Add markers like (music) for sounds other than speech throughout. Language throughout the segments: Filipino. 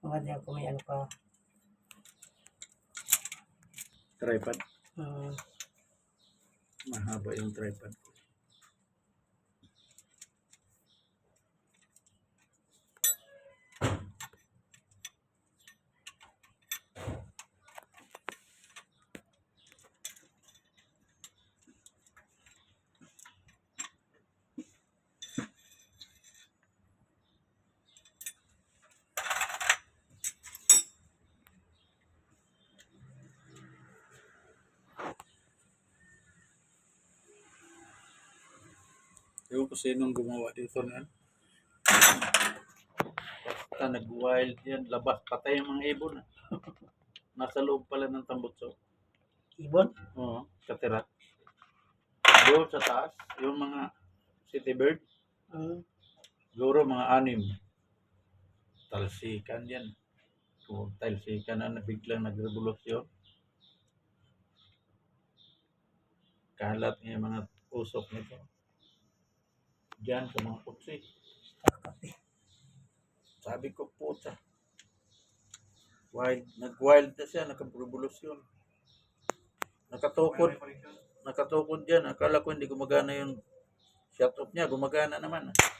Maganda kung may ano ka. Tripod. Mm, Mahaba yung tripod ko. Ewan ko sinong gumawa dito na. Basta nag-wild yan. Labas. Patay yung mga ibon. (laughs) Nasa loob pala ng tambutso. ibon? Oo. Katira. Doon sa taas. Yung mga city bird. Mm, Siguro mga anim. Talsikan yan. Kung talsikan na biglang nagrevolusyon. Kalat niya yung mga usok nito. Diyan sa mga kutsi. Sabi ko, puta. Wild, nag-wild na siya, nagka-revolusyon. Nakatukod, nakatukod dyan. Akala ko hindi gumagana yung shut off niya. Gumagana naman. Dami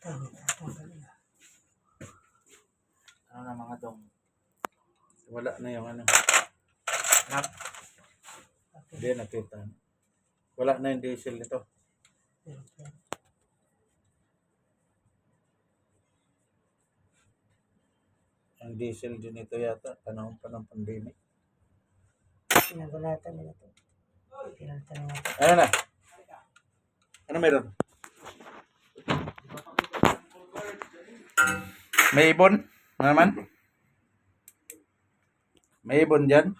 Ano na mga dong? Wala na yung ano. Nap. Hindi nakita. Wala na yung diesel nito. Ang diesel din ito yata. Panahon pa ng pandemic. Pinagalatan nila ito. Pinalitan nila ito. Ano na? Ano meron? May ibon? Ano naman? May ibon dyan?